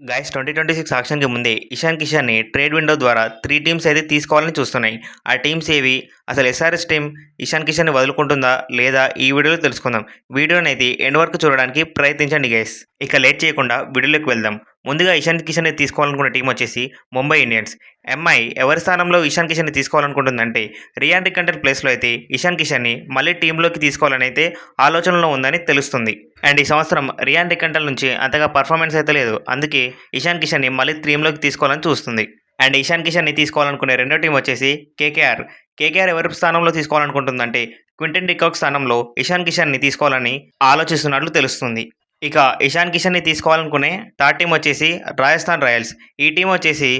Guys twenty twenty six ఆక్షన్కి ముందే ఇషాన్ కిషాన్ని ట్రేడ్ విండో ద్వారా త్రీ టీమ్స్ అయితే తీసుకోవాలని చూస్తున్నాయి. ఆ టీమ్స్ ఏవి? అసలు ఎస్ఆర్ఎస్ టీం ఇషాన్ కిషాన్ని వదులుకుంటుందా లేదా? ఈ వీడియోలో తెలుసుకుందాం. వీడియోని అయితే ఎండ్ వరకు చూడడానికి ప్రయత్నించండి గైస్ ఇక లేట్ చేయకుండా వీడియోలోకి వెళ్దాం. ముందుగా ఇషాన్ కిషన్ని తీసుకోవాలనుకున్న టీం వచ్చేసి ముంబై ఇండియన్స్. ఎంఐ ఎవరి స్థానంలో ఇషాన్ కిషన్ని తీసుకోవాలనుకుంటుందంటే రియాన్ రికంటర్ ప్లేస్లో అయితే ఇషాన్ కిషన్ని మళ్ళీ టీంలోకి తీసుకోవాలని అయితే ఆలోచనలో ఉందని తెలుస్తుంది. అండ్ ఈ సంవత్సరం రియాన్ రికంటర్ నుంచి అంతగా పర్ఫార్మెన్స్ అయితే లేదు. అందుకే ఇషాన్ కిషన్ని మళ్ళీ టీంలోకి తీసుకోవాలని చూస్తుంది. అండ్ ఇషాన్ కిషన్ని తీసుకోవాలనుకునే రెండో టీం వచ్చేసి కేకేఆర్. కేకేఆర్ ఎవరి స్థానంలో తీసుకోవాలనుకుంటుందంటే క్వింటన్ డికాక్ స్థానంలో ఇషాన్ కిషన్ని తీసుకోవాలని ఆలోచిస్తున్నట్లు తెలుస్తుంది. ఇక ఇషాన్ కిషన్ని తీసుకోవాలనుకునే థర్డ్ టీం వచ్చేసి రాజస్థాన్ రాయల్స్. ఈ టీం వచ్చేసి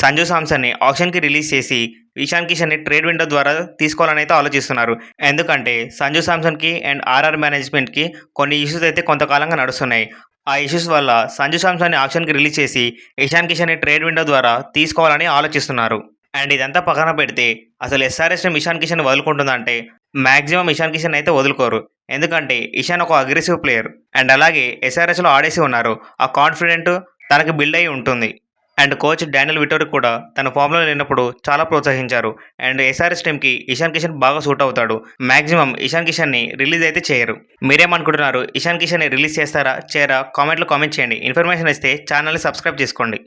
సంజు సామ్సన్ని ఆప్షన్కి రిలీజ్ చేసి ఇషాన్ కిషన్ని ట్రేడ్ విండో ద్వారా తీసుకోవాలని అయితే ఆలోచిస్తున్నారు. ఎందుకంటే సంజు సామ్సన్కి అండ్ ఆర్ఆర్ మేనేజ్మెంట్కి కొన్ని ఇష్యూస్ అయితే కొంతకాలంగా నడుస్తున్నాయి. ఆ ఇష్యూస్ వల్ల సంజు సామ్సన్ని ఆప్షన్కి రిలీజ్ చేసి ఇషాన్ కిషన్ని ట్రేడ్ విండో ద్వారా తీసుకోవాలని ఆలోచిస్తున్నారు. అండ్ ఇదంతా పక్కన పెడితే అసలు ఎస్ఆర్ఎస్ ఇషాన్ కిషన్ వదులుకుంటుందంటే మ్యాక్సిమం ఇషాన్ కిషన్ అయితే వదులుకోరు. ఎందుకంటే ఇషాన్ ఒక అగ్రెసివ్ ప్లేయర్ అండ్ అలాగే ఎస్ఆర్ఎస్లో ఆడేసి ఉన్నారు. ఆ కాన్ఫిడెంట్ తనకి బిల్డ్ అయి ఉంటుంది. అండ్ కోచ్ డానియల్ విటోర్ కూడా తన ఫామ్లో లేనప్పుడు చాలా ప్రోత్సహించారు. అండ్ ఎస్ఆర్ఎస్ టీంకి ఇషాన్ కిషన్ బాగా సూట్ అవుతాడు. మాక్సిమం ఇషాన్ కిషన్ని రిలీజ్ అయితే చేయరు. మీరేమనుకుంటున్నారు? ఇషాన్ కిషన్ని రిలీజ్ చేస్తారా? చేయరా కామెంట్లో కామెంట్ చేయండి. ఇన్ఫర్మేషన్ ఇస్తే ఛానల్ని సబ్స్క్రైబ్ చేసుకోండి.